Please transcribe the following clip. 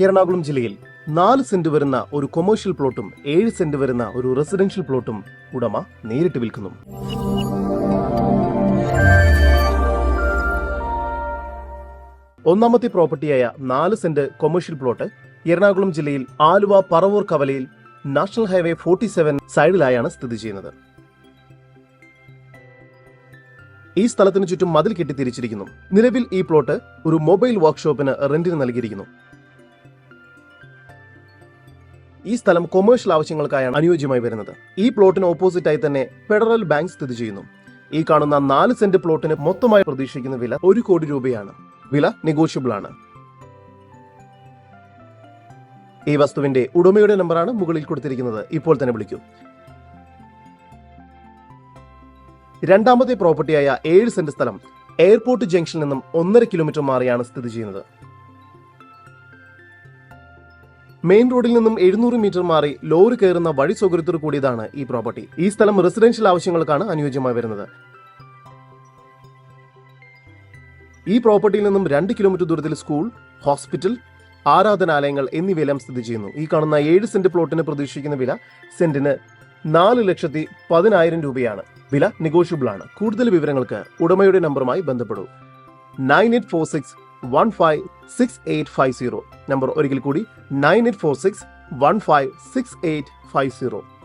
എറണാകുളം ജില്ലയിൽ നാല് സെന്റ് വരുന്ന ഒരു കൊമേഴ്ഷ്യൽ പ്ലോട്ടും ഏഴ് സെന്റ് വരുന്ന ഒരു റെസിഡൻഷ്യൽ പ്ലോട്ടും ഉടമ നേരിട്ട് വിൽക്കുന്നു. ഒന്നാമത്തെ പ്രോപ്പർട്ടിയായ നാല് സെന്റ് കൊമേഴ്ഷ്യൽ പ്ലോട്ട് എറണാകുളം ജില്ലയിൽ ആലുവ പറവൂർ കവലയിൽ നാഷണൽ ഹൈവേ ഫോർട്ടി സെവൻ സൈഡിലായാണ് സ്ഥിതി ചെയ്യുന്നത്. ഈ സ്ഥലത്തിന് ചുറ്റും മതിൽ കെട്ടി തിരിച്ചിരിക്കുന്നു. നിലവിൽ ഈ പ്ലോട്ട് ഒരു മൊബൈൽ വർക്ക്ഷോപ്പിന് റെന്റിന് നൽകിയിരിക്കുന്നു. ഈ സ്ഥലം കൊമേഴ്ഷ്യൽ ആവശ്യങ്ങൾക്കായാണ് അനുയോജ്യമായി വരുന്നത്. ഈ പ്ലോട്ടിന് ഓപ്പോസിറ്റായി തന്നെ ഫെഡറൽ ബാങ്ക് സ്ഥിതി ചെയ്യുന്നു. ഈ കാണുന്ന നാല് സെന്റ് പ്ലോട്ടിന് മൊത്തമായി പ്രതീക്ഷിക്കുന്ന വില ഒരു കോടി രൂപയാണ്. വില നെഗോഷ്യബിൾ ആണ്. ഈ വസ്തുവിന്റെ ഉടമയുടെ നമ്പറാണ് മുകളിൽ കൊടുത്തിരിക്കുന്നത്. ഇപ്പോൾ തന്നെ വിളിക്കൂ. രണ്ടാമത്തെ പ്രോപ്പർട്ടിയായ ഏഴ് സെന്റ് സ്ഥലം എയർപോർട്ട് ജംഗ്ഷനിൽ നിന്നും ഒന്നര കിലോമീറ്റർ മാറിയാണ് സ്ഥിതി ചെയ്യുന്നത്. മെയിൻ റോഡിൽ നിന്നും എഴുന്നൂറ് മീറ്റർ മാറി ലോറി കയറുന്ന വഴി സൗകര്യത്തോട് കൂടിയതാണ് ഈ പ്രോപ്പർട്ടി. ഈ സ്ഥലം റെസിഡൻഷ്യൽ ആവശ്യങ്ങൾക്കാണ് അനുയോജ്യമായി വരുന്നത്. ഈ പ്രോപ്പർട്ടിയിൽ നിന്നും രണ്ട് കിലോമീറ്റർ ദൂരത്തിൽ സ്കൂൾ ഹോസ്പിറ്റൽ ആരാധനാലയങ്ങൾ എന്നിവയെല്ലാം സ്ഥിതി ചെയ്യുന്നു. ഈ കാണുന്ന ഏഴ് സെന്റ് പ്ലോട്ടിന് പ്രതീക്ഷിക്കുന്ന വില സെന്റിന് നാല് ലക്ഷത്തി പതിനായിരം രൂപയാണ്. വില നെഗോഷ്യബിൾ ആണ്. കൂടുതൽ വിവരങ്ങൾക്ക് ഉടമയുടെ നമ്പറുമായി ബന്ധപ്പെടൂ. Nine eight four six one five six eight five zero number ഒരിക്കൽ കൂടി nine eight four six one five six eight five zero